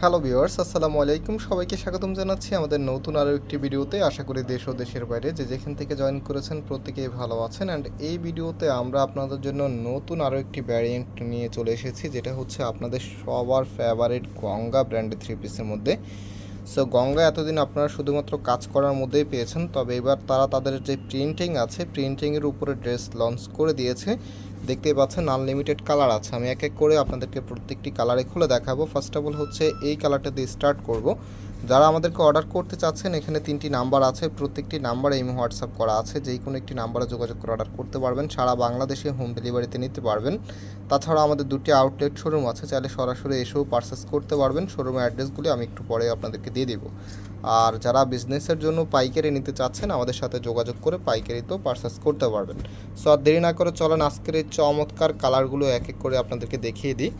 Hello viewers আসসালামু আলাইকুম। সবাইকে স্বাগতম জানাচ্ছি আমাদের নতুন আরও একটি ভিডিওতে। আশা করি দেশ ও দেশের বাইরে যে যেখান থেকে জয়েন করেছেন প্রত্যেকেই ভালো আছেন। অ্যান্ড এই ভিডিওতে আমরা আপনাদের জন্য নতুন আরও একটি ভ্যারিয়েন্ট নিয়ে চলে এসেছি, যেটা হচ্ছে আপনাদের সবার ফেভারিট গঙ্গা ব্র্যান্ডের থ্রি পিসের মধ্যে। সো গঙ্গা এতদিন আপনারা শুধুমাত্র কাজ করার মধ্যেই পেয়েছেন, তবে এবার তারা তাদের যে প্রিন্টিং আছে প্রিন্টিংয়ের উপরে ড্রেস লঞ্চ করে দিয়েছে। দেখতে পাচ্ছেন আনলিমিটেড কালার আছে। আমি এক এক করে আপনাদেরকে প্রত্যেকটি কালারে খুলে দেখাবো। ফার্স্ট অফ অল হচ্ছে এই কালারটা দিয়ে স্টার্ট করব। যারা আমাদেরকে অর্ডার করতে চাচ্ছেন, এখানে তিনটি নাম্বার আছে। প্রত্যেকটি নাম্বারে এই হোয়াটসঅ্যাপ করা আছে। যেই কোনো একটি নাম্বারে যোগাযোগ করে অর্ডার করতে পারবেন। সারা বাংলাদেশে হোম ডেলিভারিতে নিতে পারবেন। তাছাড়া আমাদের দুটি আউটলেট শোরুম আছে। চাইলে সরাসরি এসেও পারচেস করতে পারবেন। শোরুমের অ্যাড্রেসগুলি আমি একটু পরে আপনাদেরকে দিয়ে দেবো। আর যারা বিজনেসের জন্য পাইকারি নিতে চাচ্ছেন, আমাদের সাথে যোগাযোগ করে পাইকারিতেও পারচেস করতে পারবেন। সো আর দেরি না করে চলেন, আজকের এই চমৎকার কালারগুলো এক এক করে আপনাদেরকে দেখিয়ে দিই।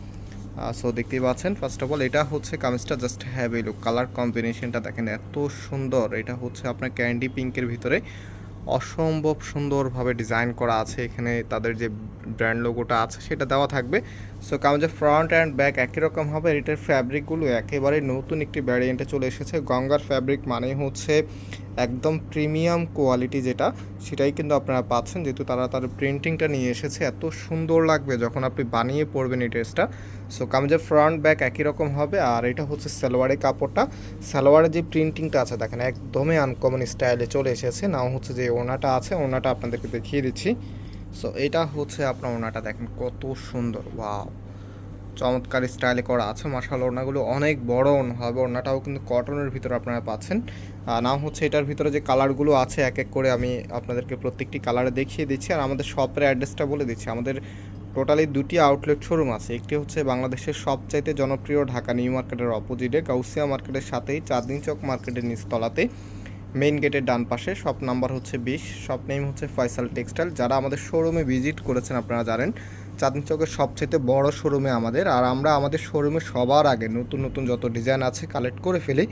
সো দেখতেই পাচ্ছেন ফার্স্ট অফ অল এটা হচ্ছে কামিজটা জাস্ট হ্যাভি লুক কালার কম্বিনেশনটা দেখেন এত সুন্দর, এটা হচ্ছে আপনার ক্যান্ডি পিঙ্কের ভিতরে, অসম্ভব সুন্দরভাবে ডিজাইন করা আছে, এখানে তাদের যে ব্র্যান্ড লোগোটা আছে, সেটা দেওয়া থাকবে সো কামিজের ফ্রন্ট অ্যান্ড ব্যাক একই রকম হবে এটার ফ্যাব্রিকগুলো একেবারে নতুন একটি ভ্যারিয়েন্টে চলে এসেছে, গঙ্গার ফ্যাব্রিক মানে হচ্ছে একদম প্রিমিয়াম কোয়ালিটি যেটা, সেটাই কিন্তু আপনারা পাচ্ছেন। যেহেতু তারা তার প্রিন্টিংটা নিয়ে এসেছে, এত সুন্দর লাগবে যখন আপনি বানিয়ে পড়বেন এই ড্রেসটা। সো কামিজের ফ্রন্ট ব্যাক একই রকম হবে। আর এটা হচ্ছে সালোয়ারের কাপড়টা। সালোয়ারের যে প্রিন্টিংটা আছে, দেখেন একদমই আনকমন স্টাইলে চলে এসেছে। নাও হচ্ছে যে ওনাটা আছে ওনাটা আপনাদেরকে দেখিয়ে দিচ্ছি। সো এটা হচ্ছে আপনার ওনাটা দেখেন কত সুন্দর, ওয়াও। চমৎকার স্টাইলে করা আছে। মার্শাল ওড়নাগুলো অনেক বড় ওড়না হবে। ওড়নাটাও কিন্তু কটনের ভিতরে আপনারা পাচ্ছেন। নাম হচ্ছে এটার ভিতরে যে কালারগুলো আছে এক এক করে আমি আপনাদেরকে প্রত্যেকটি কালারে দেখিয়ে দিচ্ছি। আর আমাদের শপের অ্যাড্রেসটা বলে দিচ্ছি। আমাদের টোটালি দুটি আউটলেট শোরুম আছে। একটি হচ্ছে বাংলাদেশের সবচাইতে জনপ্রিয় ঢাকা নিউ মার্কেটের অপোজিটে, গাউসিয়া মার্কেটের সাথেই চাঁদনি চক মার্কেটের নিচতলাতে, মেইন গেটের ডান পাশে। শপ নাম্বার হচ্ছে বিশ, শপ নেম হচ্ছে ফয়সাল টেক্সটাইল। যারা আমাদের শোরুমে ভিজিট করেছেন, আপনারা জানেন। চাঁদনি চকের সবচেয়ে বড় শোরুমে আমাদের। আর আমরা আমাদের শোরুমে সবার আগে নতুন নতুন যত ডিজাইন আছে কালেক্ট করে ফেলি।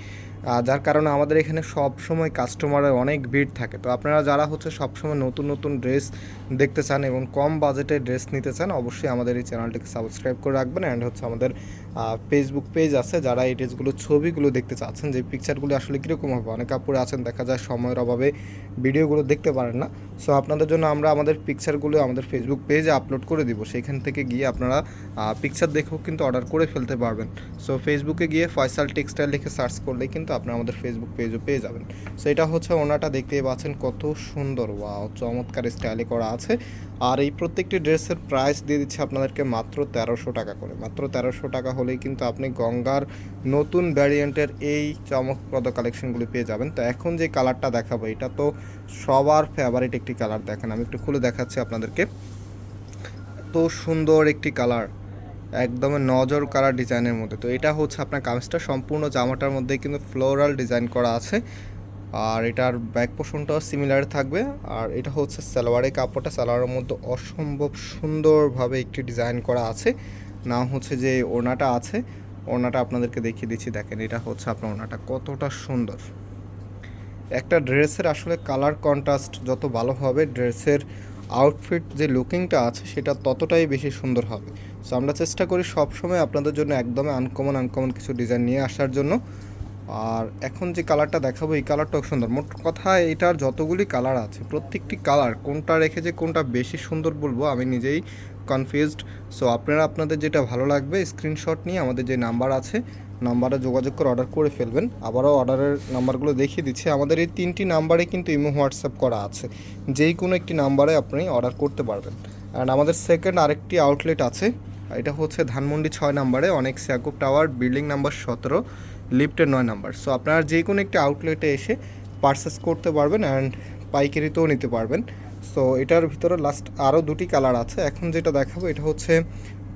যার কারণে আমাদের এখানে সব সময় কাস্টমারের অনেক ভিড় থাকে। তো আপনারা যারা হচ্ছে সব সময় নতুন নতুন ড্রেস দেখতে চান এবং কম বাজেটে ড্রেস নিতে চান, অবশ্যই আমাদের এই চ্যানেলটিকে সাবস্ক্রাইব করে রাখবেন অ্যান্ড হচ্ছে আমাদের ফেসবুক পেজ আছে যারা এই ড্রেসগুলো ছবিগুলো দেখতে চাচ্ছেন, যে পিকচারগুলো আসলে কীরকম হবে, অনেক কাপড়ে আছেন, দেখা যায় সময়ের অভাবে ভিডিওগুলো দেখতে পারেন না। সো আপনাদের জন্য আমরা আমাদের পিকচারগুলো আমাদের ফেসবুক পেজে আপলোড করে দিব, সেখান থেকে গিয়ে আপনারা পিকচার দেখেও কিন্তু অর্ডার করে ফেলতে পারবেন। সো ফেসবুকে গিয়ে ফয়সাল টেক্সটাইল লিখে সার্চ করলেই কিন্তু আপনারা আমাদের ফেসবুক পেজও পেয়ে যাবেন। সো এটা হচ্ছে ওনাটা দেখতেই পাচ্ছেন কত সুন্দর। ওয়াও চমৎকার স্টাইলে করা আছে। আর এই প্রত্যেকটি ড্রেসের প্রাইস দিয়ে দিচ্ছে আপনাদেরকে মাত্র তেরোশো টাকা করে। মাত্র তেরোশো টাকা হলেই কিন্তু আপনি গঙ্গার নতুন ভ্যারিয়েন্টের এই চমকপ্রদ কালেকশনগুলি পেয়ে যাবেন। তো এখন যে কালারটা দেখাবো, এটা তো সবার ফেভারিট একটি কালার দেখেন, আমি একটু খুলে দেখাচ্ছি আপনাদেরকে। এত সুন্দর একটি কালার একদমই নজর কালার ডিজাইনের মধ্যে। তো এটা হচ্ছে আপনার কামিজটা, সম্পূর্ণ জামাটার মধ্যে কিন্তু ফ্লোরাল ডিজাইন করা আছে। আর এটার ব্যাক পোর্শনটাও সিমিলার থাকবে। আর এটা হচ্ছে সালোয়ারের কাপড়টা, সালোয়ারের মধ্যে অসম্ভব সুন্দরভাবে একটি ডিজাইন করা আছে। না হচ্ছে যে ওড়নাটা আছে। ওড়নাটা আপনাদেরকে দেখিয়ে দিচ্ছি, দেখেন এটা হচ্ছে আপনার ওড়নাটা কতটা সুন্দর। একটা ড্রেসের আসলে কালার কন্ট্রাস্ট যত ভালো হবে ড্রেসের আউটফিট যে লুকিংটা আছে, সেটা ততটাই বেশি সুন্দর হবে। সো আমরা চেষ্টা করি সবসময় আপনাদের জন্য একদমই আনকমন আনকমন কিছু ডিজাইন নিয়ে আসার জন্য। আর এখন যে কালারটা দেখাবো, এই কালারটাও সুন্দর। মোট কথা এটার যতগুলি কালার আছে, প্রত্যেকটি কালার কোনটা রেখে যে কোনটা বেশি সুন্দর বলব, আমি নিজেই কনফিউজড সো আপনারা, আপনাদের যেটা ভালো লাগবে স্ক্রিনশট নিয়ে আমাদের যে নাম্বার আছে নাম্বারে যোগাযোগ করে অর্ডার করে ফেলবেন। আবারও অর্ডারের নাম্বারগুলো দেখিয়ে দিচ্ছি। আমাদের এই তিনটি নাম্বারে কিন্তু ইমো হোয়াটসঅ্যাপ করা আছে। যেই কোনো একটি নাম্বারে আপনি অর্ডার করতে পারবেন। অ্যান্ড আমাদের সেকেন্ড আরেকটি আউটলেট আছে। এটা হচ্ছে ধানমন্ডি ছয় নাম্বারে অনেক স্যাকুপ টাওয়ার বিল্ডিং নাম্বার সতেরো লিফটের নয় নাম্বার সো আপনারা যে কোনো একটি আউটলেটে এসে পারচেস করতে পারবেন অ্যান্ড পাইকারিতেও নিতে পারবেন। সো এটার ভিতরে লাস্ট আরও দুটি কালার আছে। এখন যেটা দেখাবো, এটা হচ্ছে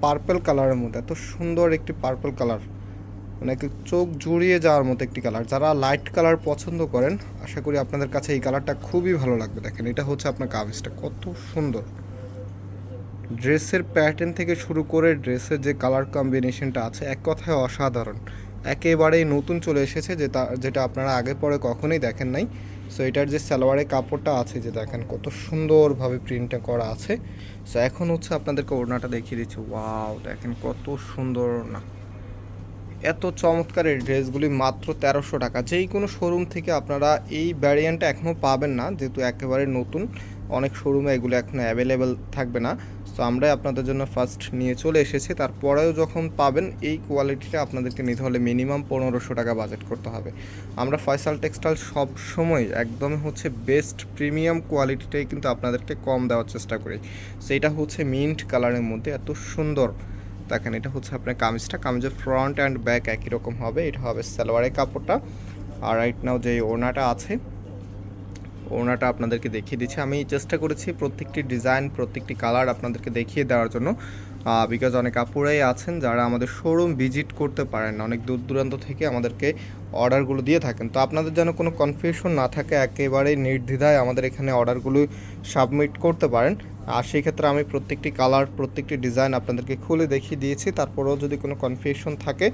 পার্পল কালারের মধ্যে। এত সুন্দর একটি পার্পল কালার মানে চোখ জুড়িয়ে যাওয়ার মতো একটি কালার যারা লাইট কালার পছন্দ করেন, আশা করি আপনাদের কাছে এই কালারটা খুবই ভালো লাগবে। দেখেন, এটা হচ্ছে আপনার কামিজটা। কত সুন্দর। ড্রেসের প্যাটার্ন থেকে শুরু করে ড্রেসের যে কালার কম্বিনেশনটা আছে, এক কথায় অসাধারণ। একেবারেই নতুন চলে এসেছে যেটা যেটা আপনারা আগে পরে কখনোই দেখেন নাই। সো এটার যে সালোয়ারের কাপড়টা আছে, যে দেখেন, কত সুন্দরভাবে প্রিন্টটা করা আছে। সো এখন হচ্ছে আপনাদেরকে ওড়নাটা দেখিয়ে দিচ্ছি। ওয়াও দেখেন, কত সুন্দর ওড়না। এত চমৎকার এই ড্রেসগুলি মাত্র তেরোশো টাকা। যেই কোনো শোরুম থেকে আপনারা এই ভ্যারিয়েন্টটা এখনও পাবেন না, যেহেতু একেবারে নতুন, অনেক শোরুমে এগুলো এখনও অ্যাভেলেবেল থাকবে না। তো আমরাই আপনাদের জন্য ফার্স্ট নিয়ে চলে এসেছি। তারপরেও যখন পাবেন, এই কোয়ালিটিটা আপনাদেরকে নিতে হলে মিনিমাম পনেরোশো টাকা বাজেট করতে হবে। আমরা ফয়সাল টেক্সটাইল সব সময় একদম হচ্ছে বেস্ট প্রিমিয়াম কোয়ালিটিটাই কিন্তু আপনাদেরকে কম দেওয়ার চেষ্টা করি। সেইটা হচ্ছে মিন্ট কালারের মধ্যে এত সুন্দর দেখেন, এটা হচ্ছে আপনার কামিজটা। কামিজের ফ্রন্ট অ্যান্ড ব্যাক একই রকম হবে। এটা হবে সালোয়ারের কাপড়টা। আর রাইট নাও যে ওড়নাটা আছে, ওড়নাটা আপনাদেরকে দেখিয়ে দিচ্ছি। আমি চেষ্টা করেছি প্রত্যেকটি ডিজাইন প্রত্যেকটি কালার আপনাদেরকে দেখিয়ে দেওয়ার জন্য। বিকজ অনেক আপুরাই আছেন যারা আমাদের শোরুম ভিজিট করতে পারেন অনেক দূর দূরান্ত থেকে আমাদেরকে অর্ডারগুলো দিয়ে থাকেন। তো আপনাদের যেন কোনো কনফিউশন না থাকে, একেবারে নির্দ্বিধায় আমাদের এখানে অর্ডারগুলো সাবমিট করতে পারেন। আর সেই ক্ষেত্রে আমি প্রত্যেকটি কালার প্রত্যেকটি ডিজাইন আপনাদেরকে খুলে দেখিয়ে দিয়েছি। তারপরেও যদি কোনো কনফিউশন থাকে,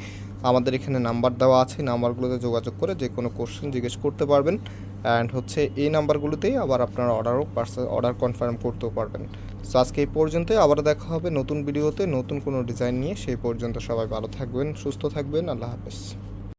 আমাদের এখানে নাম্বার দেওয়া আছে। নাম্বারগুলোতে যোগাযোগ করে যে কোনো কোশ্চেন জিজ্ঞেস করতে পারবেন। অ্যান্ড হচ্ছে এই নাম্বারগুলোতেই আবার আপনারা অর্ডারও পার্সেল অর্ডার কনফার্ম করতেও পারবেন। সো আজকে এই পর্যন্তই। আবার দেখা হবে নতুন ভিডিওতে নতুন কোনো ডিজাইন নিয়ে। সেই পর্যন্ত সবাই ভালো থাকবেন, সুস্থ থাকবেন। আল্লাহ হাফেজ।